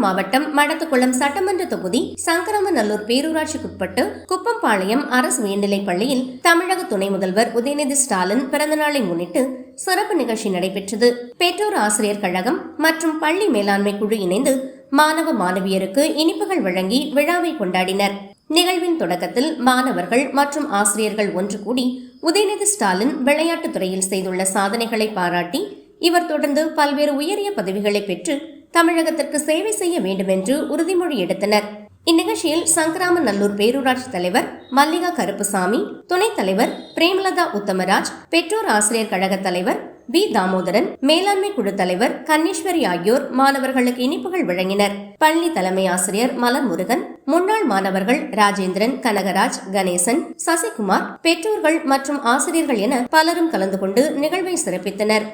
மாவட்டம் மடத்துக்குளம் சட்டமன்ற தொகுதி சங்கரமநல்லூர் பேரூராட்சிக்குட்பட்டு குப்பம்பாளையம் அரசு உயர்நிலைப் பள்ளியில் தமிழக துணை முதல்வர் உதயநிதி ஸ்டாலின் பிறந்தநாளை முன்னிட்டு சிறப்பு நிகழ்ச்சி நடைபெற்றது. பெற்றோர் ஆசிரியர் கழகம் மற்றும் பள்ளி மேலாண்மை குழு இணைந்து மாணவ மாணவியருக்கு இனிப்புகள் வழங்கி விழாவை கொண்டாடினர். நிகழ்வின் தொடக்கத்தில் மாணவர்கள் மற்றும் ஆசிரியர்கள் ஒன்று கூடி உதயநிதி ஸ்டாலின் விளையாட்டுத் துறையில் செய்துள்ள சாதனைகளை பாராட்டி இவர் தொடர்ந்து பல்வேறு உயரிய பதவிகளை பெற்று தமிழகத்திற்கு சேவை செய்ய வேண்டும் என்று உறுதிமொழி எடுத்தனர். இந்நிகழ்ச்சியில் சங்கராமநல்லூர் பேரூராட்சி தலைவர் மல்லிகா கருப்புசாமி துணைத் தலைவர் பிரேமலதா உத்தமராஜ் பெற்றோர் ஆசிரியர் கழக தலைவர் வி தாமோதரன் மேலாண்மை குழு தலைவர் கன்னீஸ்வரி ஆகியோர் மாணவர்களுக்கு இனிப்புகள் வழங்கினர். பள்ளி தலைமை ஆசிரியர் மலர் முருகன் முன்னாள் மாணவர்கள் ராஜேந்திரன் கனகராஜ் கணேசன் சசிகுமார் பெற்றோர்கள் மற்றும் ஆசிரியர்கள் என பலரும் கலந்து கொண்டு நிகழ்வை சிறப்பித்தனர்.